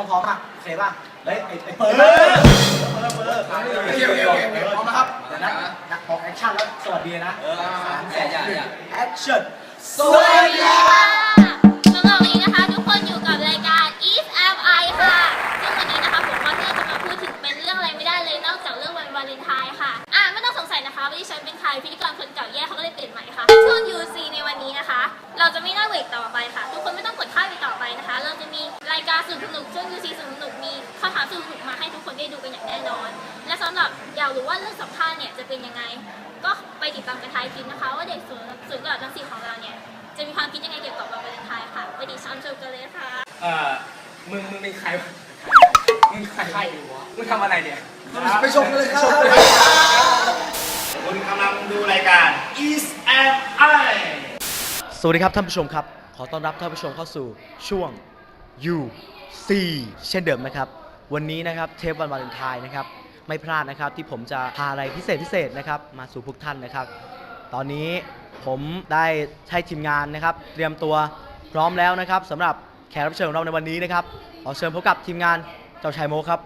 กล้องพร้อมอะโอเคป่ะเฮ้ยไอ้ไอ้เปิดเปิดเปิดโอเคโอเคโอเคพร้อมนะครับเดี๋ยวนะนักบอกแอคชั่นแล้วสวัสดีนะสามสองหนึ่งแอคชั่นสวัสดีครับามกันท้ายคลิปนะคะ ว่าเด็กศูนย์ศูนย์กลางทั้งสี่ของเราเนี่ย จะมีความคิดยังไงเกี่ยวกับวันวาเลนไทน์ค่ะไปดิฉันชมกันเลยค่ะเออมึงมึงเป็นใครวะมึงใครใครวะมึงทำอะไรเนี่ยไปชมกันเลยครับคุณกำลังดูรายการ East and I สวัสดีครับท่านผู้ชมครับ ขอต้อนรับท่านผู้ชมเข้าสู่ช่วง U C เช่นเดิมนะครับ วันนี้นะครับเทปวันวาเลนไทน์นะครับไม่พลาดนะครับที่ผมจะพาอะไรพิเศษพิเศษนะครับมาสู่พวกท่านนะครับ ตอนนี้ผมได้ใช้ทีมงานนะครับ เตรียมตัวพร้อมแล้วนะครับสำหรับแขกรับเชิญของเราในวันนี้นะครับขอเชิญพบกับทีมงานเจ้าชายโมครับ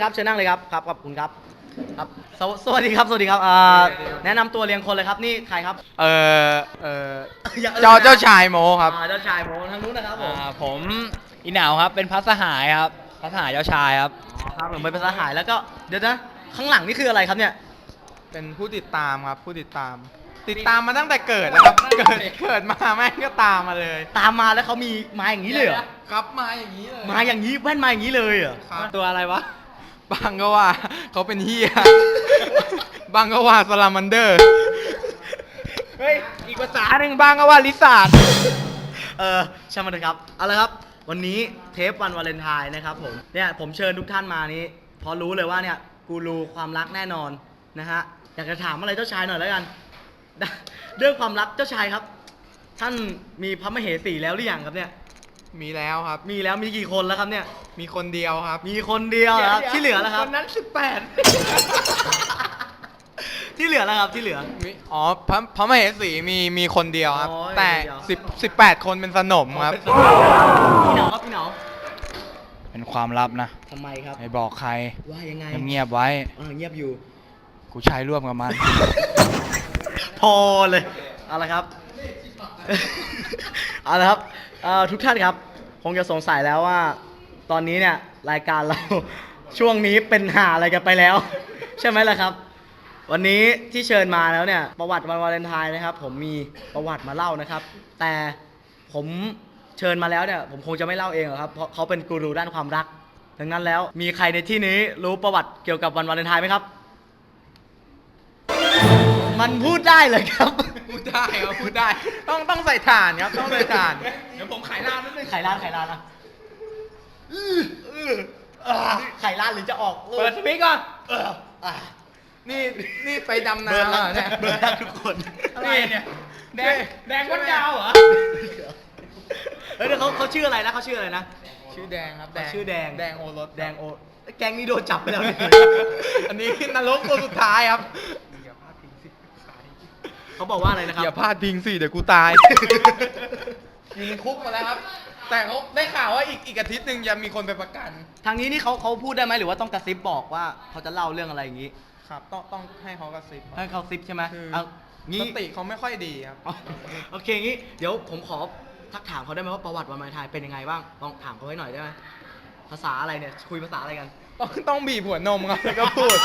เอาเชิญนั่งเลยครับเชิญนั่งเลยครับครับขอบคุณครับครับสวสวัสดีครับสวัสดีครับอ่าแนะนำตัวเรียงคนเลยครับนี่ใครครับ เออเอออย่เจ้าเจ้าชายโมครับอ่าเจ้าชายโมทางนู้นนะครับผมอ่าผมอีหนาวครับเป็นพัสหายครับพัสหายเจ้าชายครับอ๋อครับผมเป็นภาษาหายแล้วก็เดี๋ยวนะข้างหลังนี่คืออะไรครับเนี่ย เป็นผู้ติดตามครับผู้ติดตาม ติดตามมาตั้งแต่เกิดนะครับ เกิดเกิดมาแม่งก็ตามมาเลย ตามมาแล้วเขามีมาอย่างนี้เลยเหรอครับมาอย่างนี้เลยมาอย่างนี้แว่นมาอย่างนี้เลยเหรอครับ ตัวอะไรวะ บางก็ว่าเขาเป็นเฮียบางก็ว่าสลามันเดอร์ เฮ้ย อีกภาษาหนึ่งบ้างก็ว่าลิซาร์ดเออช่างมันเถอะครับ เอาละครับ วันนี้เทปวันวาเลนไทน์นะครับผม เนี่ยผมเชิญทุกท่านมานี้เพอรู้เลยว่าเนี่ยกูรูความรักแน่นอนนะฮะ อยากจะถามอะไรเจ้าชายหน่อยแล้วกัน เรื่องความรักเจ้าชายครับ ท่านมีพระมเหสีแล้วหรือยังครับเนี่ย มีแล้วครับ มีแล้วมีกี่คนแล้วครับเนี่ย มีคนเดียวครับ มีคนเดียวเหรอครับที่เหลือแล้วครับคนนั้นสิบแปดที่เหลือแล้วครับที่เหลือ มีอ๋อพระพระมเหสีมีมีคนเดียวครับ อ๋อแต่คนเดียว สิบสิบแปดคนเป็นสนมครับ พี่เหนาครับพี่เหนาเป็นความลับนะทำไมครับ ไม่บอกใครว่ายังไงเงียบๆไว้ เออเงียบอยู่ กูใช้ร่วมกับมัน พอเลย เอาละครับ เอาละครับ เอ่อทุกท่านครับคงจะสงสัยแล้วว่า ตอนนี้เนี่ยรายการเรา ช่วงนี้เป็นหาอะไรกันไปแล้ว ใช่ไหมล่ะครับ วันนี้ที่เชิญมาแล้วเนี่ยประวัติวันวาเลนไทน์นะครับ ผมมีประวัติมาเล่านะครับ แต่ผมเชิญมาแล้วเนี่ยผมคงจะไม่เล่าเองหรอกครับเพราะเขาเป็นกูรูด้านความรัก ดังนั้นแล้วมีใครในที่นี้รู้ประวัติเกี่ยวกับวันวาเลนไทน์ไหมครับ มันพูดได้เลยครับ พูดได้ครับพูดได้ต้องต้องใส่ถ่านครับ ต้องใส่ถ่าน เดี๋ยวผมขายร้านนิดนึงไข่ร้านไข่ร้านอะอื้ออื้ออ่าไข่ร้านหรือจะออกเปิดสปีกก่อนเอออะนี่นี่ไปดำเบิร์ดน้ำรัเหรอเนี่ยกเบิร์ดรักทุกคนอะไรเนี่ยแดงแดงก้นยาวเหรอเฮ้ยเดี๋ยวเขาเขาชื่ออะไรนะเขาชื่ออะไรนะ ชื่อแดงครับแดงชื่อแดงแดงโอรสแดงโอแกงนี้โดนจับไปแล้วนี่อันนี้นรกตัวสุดท้ายครับ เขาบอกว่าอะไรนะครับอย่าพลาดพิงสิเดี๋ยวกูตายยิงคุกมาแล้วครับ แต่เขาได้ข่าวว่าอีกอีกอาทิตย์หนึ่งจะมีคนไปประกัน ทางนี้นี่เขาเขาพูดได้ไหมหรือว่าต้องกระซิบบอกว่าเขาจะเล่าเรื่องอะไรอย่างนี้ ครับ ต้องต้องให้เขากระซิบให้เขาซิบใช่ไหมคือเอาสงี้ติเขาไม่ค่อยดีครับอ๋อโอเคงี้ เดี๋ยวผมขอทักถามเขาได้ไหมว่าประวัติวันวาเลนไทน์เป็นยังไงบ้าง ลองถามเขาให้หน่อยได้ไหมภาษาอะไรเนี่ย คุยภาษาอะไรกัน ต้องต้องบีบหัวนมครับแล้วก็พูด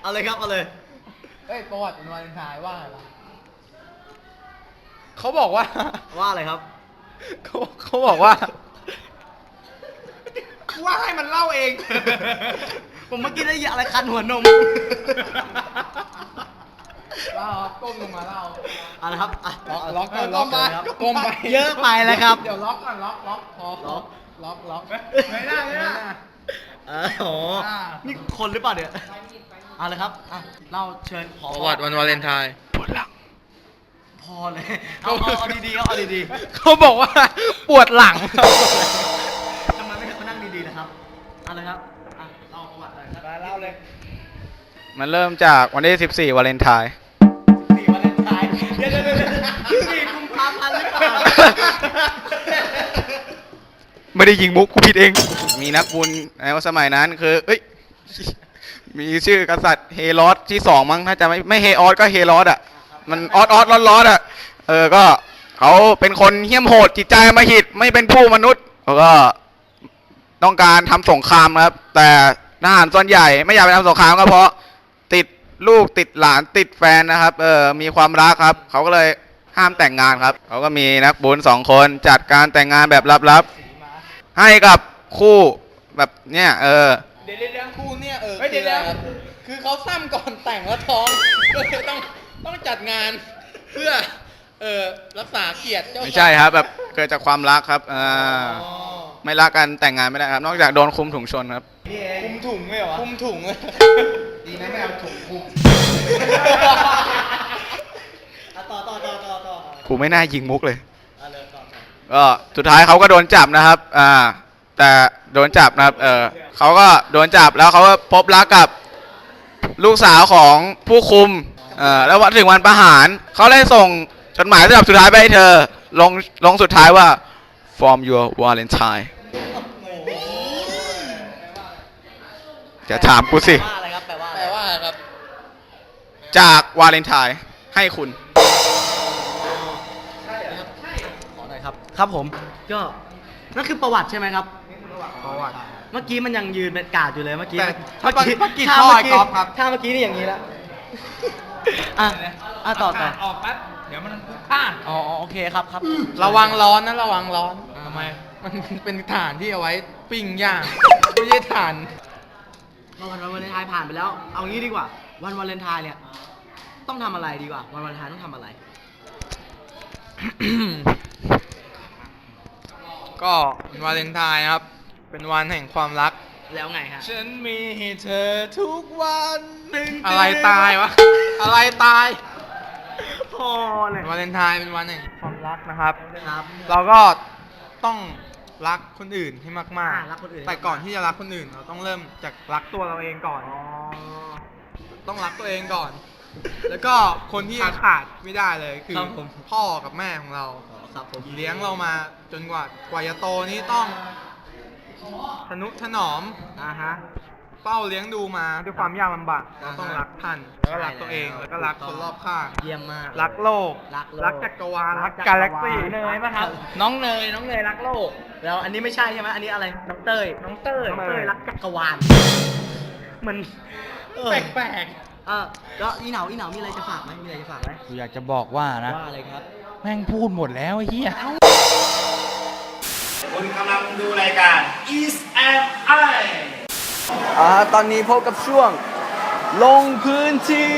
เอาเลยครับเอาเลย เอ้ยประวัติวันวาเลนไทน์ว่าอะไรวะเขาบอกว่า ว่าอะไรครับ เขาเขาบอกว่าว่าให้มันเล่าเอง ผมเมื่อกี้ได้ยินอะไรคันหัวนม เล่าครับก้มลงมาเล่าเอาละครับอะล็อกล็อกเล็อกเชิญครับ ก้มไปเยอะไปแล้วครับ เดี๋ยวล็อกก่อนล็อกล็อกพอล็อก ล็อกล็อกไม่ได้ไม่ได้เออโอ้โหอ่านี่คนหรือเปล่าเนี่ย เอาเลยครับอะเล่าเชิญขอประวัติวันวาเลนไทน์ผพอเลยเอาเอาเอาดีๆเอาเอาดีเขาบอกว่าปวดหลัง ๆทำไมไม่ให้เขานั่งดีๆนะครับเอาเลยครับอะเล่าประวัติเลยครับเล่าเลยมันเริ่มจากวันที่14วาเลนไทน์ สี่วันเลนไทน์เดี๋ยวเดี๋ยวเดี๋ยวสี่กุมภาพันธ์หรือเปล่าไม่ได้ยิงมุกกูผิดเอง มีนักบุญในสมัยนั้นคือ เอ้ย มีชื่อกษัตริย์เฮรอสที่สองมั้งถ้าจะไม่ไม่เฮออสก็เฮรอสอะ มันออสออสร้อนร้อนอะ เออก็เขาเป็นคนเหี้ยมโหดจิตใจมาหิตไม่เป็นผู้มนุษย์เขาก็ต้องการทำสงครามครับ แต่ทหารส่วนใหญ่ไม่อยากไปทำสงครามก็เพราะติดลูกติดหลานติดแฟนนะครับเออมีความรักครับเขาก็เลยห้ามแต่งงานครับเขาก็มีนักบุญสองคนจัดการแต่งงานแบบลับๆให้กับคู่แบบเนี้ยเออ เดี๋ยวเดี๋ยวคู่เนี่ยเออเฮ้ยเดี๋ยวคืออะไรครับคือเขาซ้ำก่อนแต่งแล้วท้องก็เลยต้องต้องจัดงานเพื่อเออรักษาเกียรติเจ้าไม่ใช่ครับแบบเกิดจากความรักครับอ่าอ๋อไม่รักกันแต่งงานไม่ได้ครับ นอกจากโดนคุมถุงชนครับคุมถุงเลยเหรอคุมถุงเลย ดีนะไม่เอาถุงคุมอะต่อต่อต่อต่อต่อกูไม่น่ายิงมุกเลยเอาเลยต่อต่อ ก็สุดท้ายเขาก็โดนจับนะครับ อ่า แต่โดนจับนะครับ เออเขาก็โดนจับแล้วเขาก็พบรักกับลูกสาวของผู้คุม เออแล้ววันถึงวันประหาร เขาเลยส่งจดหมายฉบับสุดท้ายไปให้เธอ ลงลงสุดท้ายว่า from your Valentine จะถามกูสิ ว่าอะไรครับแปลว่าอะไรแปลว่าอะไรครับ จากวาเลนไทน์ให้คุณ ขอหน่อยครับ ครับผม ก็ นั่นคือประวัติใช่ไหมครับ ประวัติ เมื่อกี้มันยังยืนเป็นกาดอยู่เลยเมื่อกี้แต่เมื่อกี้เมื่อกี้ถ้าพ่อเมื่ไอ้ก๊อฟครับถ้าเมื่อกี้นี่อย่างนี้แล้วอะอะต่อต่อออกแป๊บ เดี๋ยวมันพลาดอ๋อโอเคครับครับระวังร้อนนะระวังร้อน ทำไม มันเป็นฐานที่เอาไว้ปิ้งย่าง ไม่ใช่ฐานวันวันวาเลนไทน์ผ่านไปแล้ว เอางี้ดีกว่า วันวาเลนไทน์เนี่ยต้องทำอะไรดีกว่า วันวาเลนไทน์ต้องทำอะไร ก็เป็นวาเลนไทน์ครับ เป็นวันแห่งความรัก แล้วไงฮะ ฉันมีให้เธอทุกวันตึงอะไรตายวะ อะไรตายพอเลยวาเลนไทน์เป็นวันแห่งความรักนะครับ ครับ เราก็ต้องรักคนอื่นให้มากอ่ารักคนอื่นแต่ก่อนที่จะรักคนอื่น เราต้องเริ่มจากรักตัวเราเองก่อน อ๋อ ต้องรักตัวเองก่อน แล้วก็คนที่ขาดไม่ได้เลยคือครับผม พ่อกับแม่ของเรา ครับผม เลี้ยงเรามาจนกว่ากว่าจะโตนี้ต้อง ทนุถนอมอ่าฮะเฝ้าเลี้ยงดูมาด้วยความยากลำบากเราต้องรักท่านแล้วก็รักตัวเองแล้วก็รักคนรอบข้างเยี่ยมมาก รักโลก รักโลก รักจักรวาลรักจักาแล็กซี่เนยป่ะครับ น้องเนยน้องเนยรักโลก แล้วอันนี้ไม่ใช่ใช่ไหมอันนี้อะไรน้องเต้ยน้องเต้ยน้องเต้ยรักจักรวาลเหมือนเออแปลกเออแล้วอีเหนาอีเหนามีอะไรจะฝากไหมมีอะไรจะฝากไหมกูอยากจะบอกว่านะว่าอะไรครับ แม่งพูดหมดแล้วไอ้เหี้ย คุณกำลังดูรายการ East and I อ่าตอนนี้พบกับช่วง ลงพื้นที่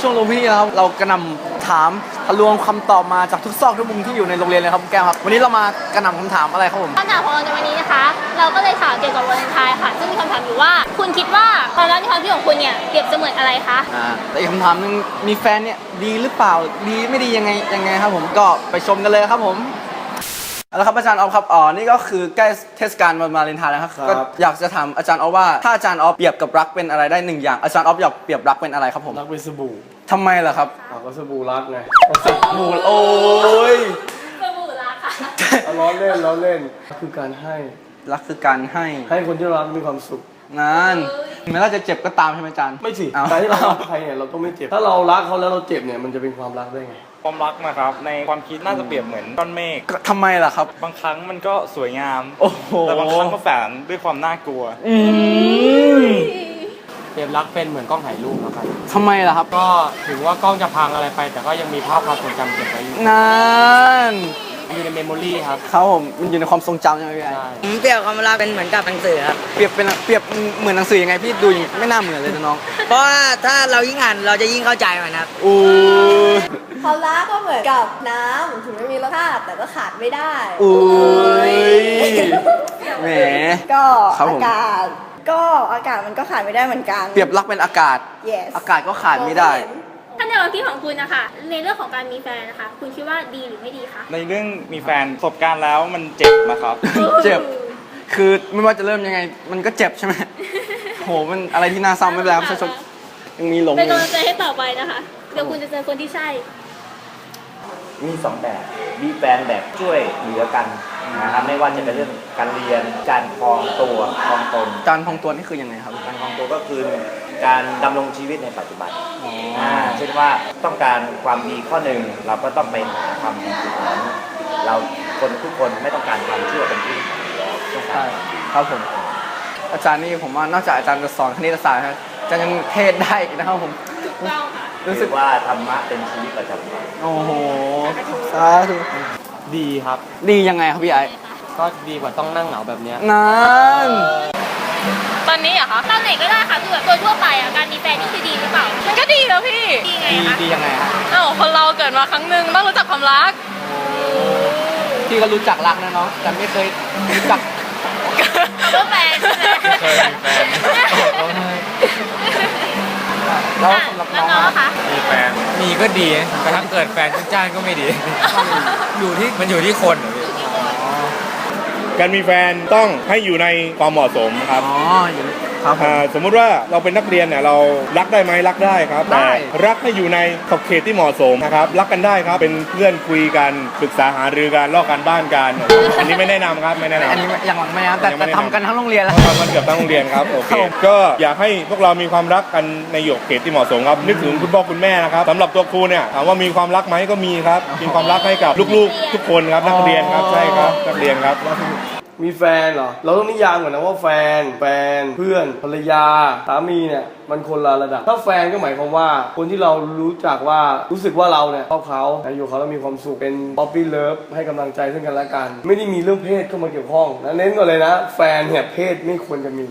ช่วงลงพื้นที่นะครับ เรากระหนำถามทะลวงคำตอบมาจากทุกซอกทุกมุมที่อยู่ในโรงเรียนเลยครับคุณแก้วครับ วันนี้เรามากระหนำคำถามอะไรครับผม คำถามของเราในวันนี้นะคะ เราก็เลยถามเกี่ยวกับวาเลนไทน์ค่ะ ซึ่งมีคำถามอยู่ว่า คุณคิดว่าความรักในความคิดของคุณเนี่ยเปรียบเสมือนอะไรคะ อ่าแต่อีกคำถามหนึงมีแฟนเนี่ยดีหรือเปล่า ดีไม่ดียังไงยังไงครับผม ก็ไปชมกันเลยครับผม เอาละครับอาจารย์ออฟครับอ๋อนี่ก็คือใกล้เทศกาลวันวาเลนไทน์แล้วครับก็อยากจะถามอาจารย์ออฟว่าถ้าอาจารย์ออฟเปรียบกับรักเป็นอะไรได้หนึ่งอย่างอาจารย์ออฟอยากเปรียบรักเป็นอะไรครับผมรักเป็นสบู่ทำไมล่ะครับอะก็สบู่รักไงสบู่โอ้ยสบู่รักค่ะเอาล้อเล่นล้อเล่นคือการให้รักคือการให้ให้คนที่เรารักมีความสุขนานแม้เราจะเจ็บก็ตามใช่ไหมอาจารย์ไม่สิเอาการที่เรารักใครเนี่ยเราต้องไม่เจ็บถ้าเรารักเขาแล้วเราเจ็บเนี่ยมันจะเป็นความรักได้ไง ความรักนะครับ ในความคิดน่าจะเปรียบเหมือนก้อนเมฆก็ทำไมล่ะครับ บางครั้งมันก็สวยงาม โอ้โหแต่บางครั้งก็แฝงด้วยความน่ากลัว อืมเปรียบรักเป็นเหมือนกล้องถ่ายรูปนะครับทำไมล่ะครับ ก็ถึงว่ากล้องจะพังอะไรไป แต่ก็ยังมีภาพความทรงจำเก็บไว้อยู่นานอยู่ในเมมโมรีครับครับผมมันอยู่ในความทรงจำใช่ไหมพี่ไอ้ใช่ผมเปรียบความรักเป็นเหมือนกับหนังสือครับเปรียบเป็นเปรียบเหมือนหนังสือยังไงพี่ดูอย่างไม่น่าเหมือนเลยนะน้อง เพราะว่าถ้าเรายิ่งอ่านเราจะยิ่งเข้าใจมันครับอู้ ความรักก็เหมือนกับน้ำถึงไม่มีรสชาติแต่ก็ขาดไม่ได้อุ้ยแหม ก็ครับอาผมกาศ ก็อากาศมันก็ขาดไม่ได้เหมือนกัน เปรียบรักเป็นอากาศ yes อากาศก็ขาดไม่ได้มองถ้าในความคิดของคุณนะคะ ในเรื่องของการมีแฟนนะคะ คุณคิดว่าดีหรือไม่ดีคะในเรื่องมีแฟนประสบการณ์แล้วมันเจ็บนะครับ เจ็บ คือไม่ว่าจะเริ่มยังไง มันก็เจ็บใช่ไหม โห มันอะไรที่น่าเศร้าไม่เป็นไรครับชดยังมีหลงอเป็นยู่ กำลังใจให้ต่อไปนะคะ เดี๋ยวคุณจะเจอคนที่ใช่ มีสองแบบมีแฟนแบบช่วยเหลือกันนะครับไม่ว่าจะเป็นเรื่องการเรียนการครองตัวครองตนจานพองตัวนี่คือยังไงครับ การครองตัวก็คือการดำรงชีวิตในปัจจุบันอ่าเช่นว่าต้องการความดีข้อหนึ่งเราก็ต้องไปหาความดีจุดนั้นเราคนทุกคนไม่ต้องการความชั่วเป็นที่ต้องการใช่ครับผมอาจารย์นี่ผมว่านอกจากอาจารย์จะสอนคณิตศาสตร์ครับอาจารย์ยังเทศได้อีกนะครับผมต้องค่ะรู้สึกว่าธรรมะเป็นชีวิตประจำวันโอ้โห สาธุดีครับ ดียังไงครับพี่ไอ้ก็ดีกว่าต้องนั่งเหงาแบบเนี้ยนั่นตอนนี้เหรอคะตอนไหนก็ได้ค่ะคือแบบโดยทั่วไปอะการมีแฟนนี่คือดีหรือเปล่า มันก็ดีแล้วพี่ ดีไงดีคะดียังไงครับอ้าวคนเราเกิดมาครั้งหนึ่งต้องรู้จักความรัก พี่ก็รู้จักรักนะเนาะแต่ไม่เคยรู้จักคำว่าแฟนใช่ไหมเคยมีแฟน แล้วอะสำหรับแล้วน้องน้องครับคะมีแฟน มีก็ดีแต่ถ้าเกิดแฟนจ้างก็ไม่ดี อยู่ที่มันอยู่ที่คนเหรอพี่การมีแฟนต้องให้อยู่ในความเหมาะสมครับ อ๋ออยู่ ครับผมอ่าสมมุติว่าเราเป็นนักเรียนเนี่ยเรารักได้ไหมรักได้ครับได้ แต่รักให้อยู่ในขอบเขตที่เหมาะสมนะครับรักกันได้ครับเป็นเพื่อนคุยกันปรึกษาหารือกันลอกกันบ้านกันอันนี้ไม่แนะนำครับไม่แนะนำ อันนี้อย่างหลังไม่นะครับแต่ยังไม่แต่ได้ ทำกันทั้งโรงเรียนแล้ว ทำกันเกือบทั้งโรงเรียนครับโอเคก็อยากให้พวกเรามีความรักกันในหยกเขตที่เหมาะสมครับนึกถึงคุณพ่อคุณแม่นะครับสำหรับตัวครูเนี่ยถามว่ามีความรักไหมก็มีครับมีความรักให้กับลูกๆ ทุกคนครับนักเรียนครับใช่ครับนักเรียนครับ มีแฟนเหรอ เราต้องนิยามก่อนนะว่าแฟน แฟน เพื่อน ภรรยา สามีเนี่ย มันคนละระดับ ถ้าแฟนก็หมายความว่า คนที่เรารู้จักว่า รู้สึกว่าเราเนี่ยชอบเขานะอยู่กับเขาแล้วมีความสุข เป็นป๊อปปี้เลิฟให้กำลังใจซึ่งกันและกัน ไม่ได้มีเรื่องเพศเข้ามาเกี่ยวข้องนะเน้นก่อนเลยนะ แฟนเนี่ยเพศไม่ควรจะมี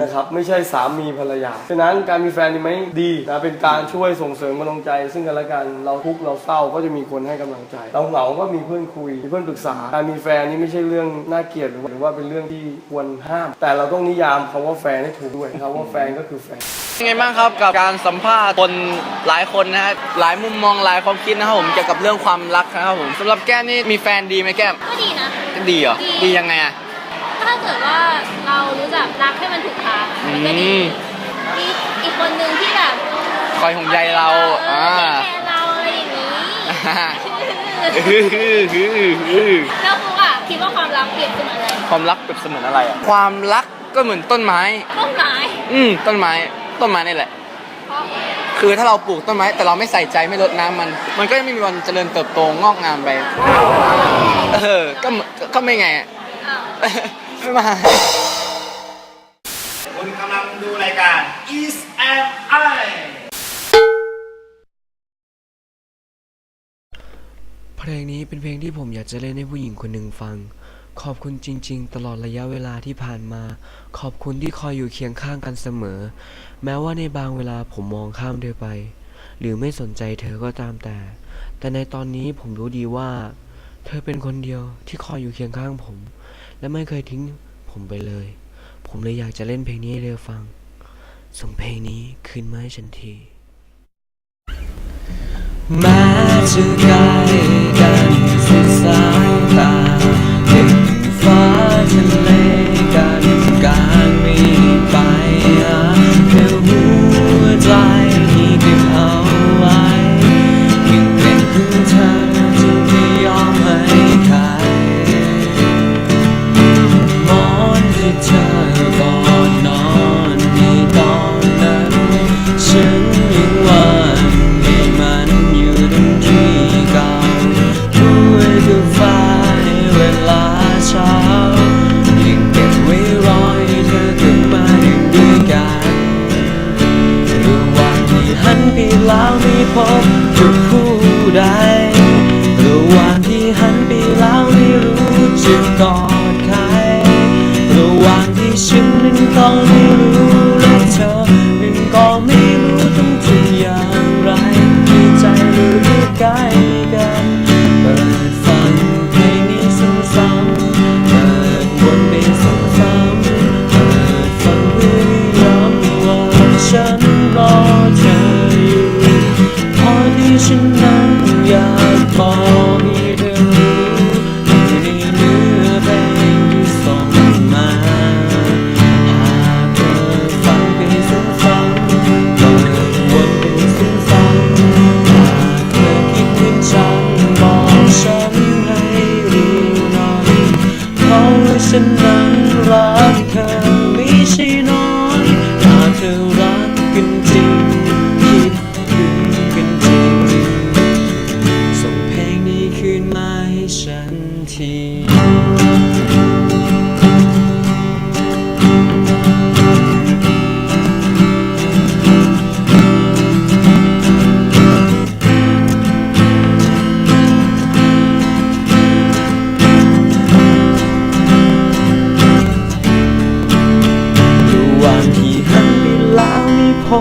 นะครับ ไม่ใช่สามีภรรยา ฉะนั้นการมีแฟนนี่ไหมดีนะ เป็นการช่วยส่งเสริมกำลังใจ ซึ่งกันและกัน เราทุกข์เราเศร้าก็จะมีคนให้กำลังใจ เราเหงาก็มีเพื่อนคุย มีเพื่อนปรึกษา การมีแฟนนี่ไม่ใช่เรื่องน่าเกลียดหรือว่าหรือว่าเป็นเรื่องที่ควรห้าม แต่เราต้องนิยามคำว่าแฟนให้ถูกด้วยนะครับว่าแฟนก็คือแฟนเป็นไงบ้างครับกับการสัมภาษณ์คนหลายคนนะฮะหลายมุมมองหลายความคิดนะครับผมเกี่ยวกับเรื่องความรักนะครับผมสำหรับแก้มนี่มีแฟนดีไหมแก้มก็ดีนะ ดีเหรอดี ดียังไงอะ ถ้าเกิดว่าเรารู้จักรักให้มันถูกทางอะมันก็ดีอืม มีอีกคนหนึ่งที่แบบคอยห่วงใยเราเออ่าอแคร์เราอะไรอย่างนี้ฮือฮือฮือฮือแล้วฟุกอะ คิดว่าความรักเปรียบเสมือนอะไรความรักเปรียบเสมือนอะไรอะความรักก็เหมือนต้นไม้ ต้นไม้อืมต้นไม้ต้นไม้นี่แหละ เพราะคือถ้าเราปลูกต้นไม้ แต่เราไม่ใส่ใจไม่รดน้ำมัน มันก็จะไม่มีวันเจริญเติบโตงอกงามไปเออก็เหมือนก็ไม่ไงอะ อ้าว ไม่มา คุณกำลังดูรายการ เพลงนี้เป็นเพลงที่ผมอยากจะเล่นให้ผู้หญิงคนหนึ่งฟัง ขอบคุณจริง ๆ ตลอดระยะเวลาที่ผ่านมา ขอบคุณที่คอยอยู่เคียงข้างกันเสมอ แม้ว่าในบางเวลาผมมองข้ามเธอไป หรือไม่สนใจเธอก็ตามแต่ แต่ในตอนนี้ผมรู้ดีว่า เธอเป็นคนเดียวที่คอยอยู่เคียงข้างผม และไม่เคยทิ้งผมไปเลย ผมเลยอยากจะเล่นเพลงนี้ให้เธอฟัง ส่งเพลงนี้คืนมาให้ฉันทีแม้จะไกล อ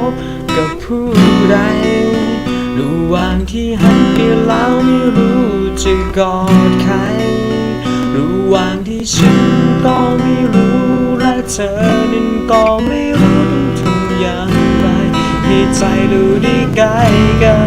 บกับผู้ใดระหว่างที่หันไปแล้วไม่รู้จะกอดใครระหว่างที่ฉันก็ไม่รู้และเธอนั้นก็ไม่รู้ทุกอย่างไรให้ใจรู้ได้ไกลกัน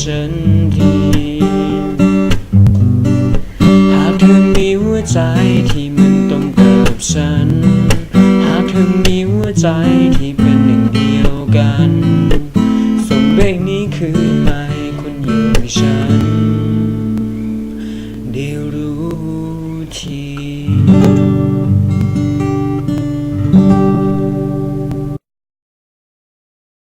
身